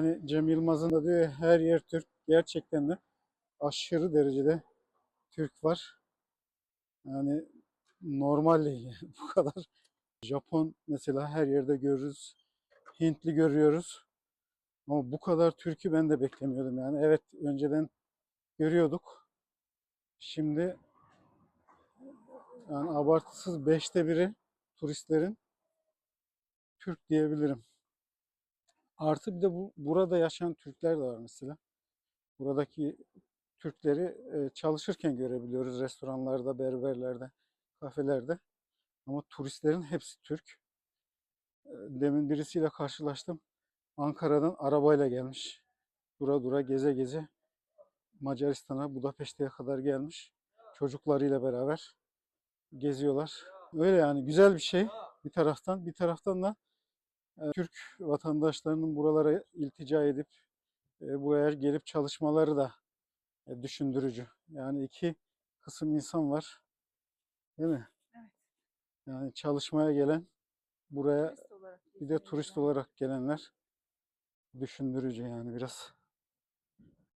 Hani Cem Yılmaz'ın da diyor her yer Türk. Gerçekten de aşırı derecede Türk var. Yani normal değil bu kadar. Japon mesela her yerde görürüz. Hintli görüyoruz. Ama bu kadar Türk'ü ben de beklemiyordum yani. Evet önceden görüyorduk. Şimdi yani abartısız beşte biri turistlerin Türk diyebilirim. Artı bir de bu burada yaşayan Türkler de var mesela. Buradaki Türkleri e, çalışırken görebiliyoruz restoranlarda, berberlerde, kafelerde. Ama turistlerin hepsi Türk. E, Demin birisiyle karşılaştım. Ankara'dan arabayla gelmiş. Dura dura geze geze Macaristan'a, Budapeşte'ye kadar gelmiş. Çocuklarıyla beraber geziyorlar. Öyle yani güzel bir şey bir taraftan. Bir taraftan da Türk vatandaşlarının buralara iltica edip buraya gelip çalışmaları da düşündürücü. Yani iki kısım insan var. Değil mi? Evet. Yani çalışmaya gelen, buraya Turist bir de turist olarak gelenler düşündürücü yani biraz.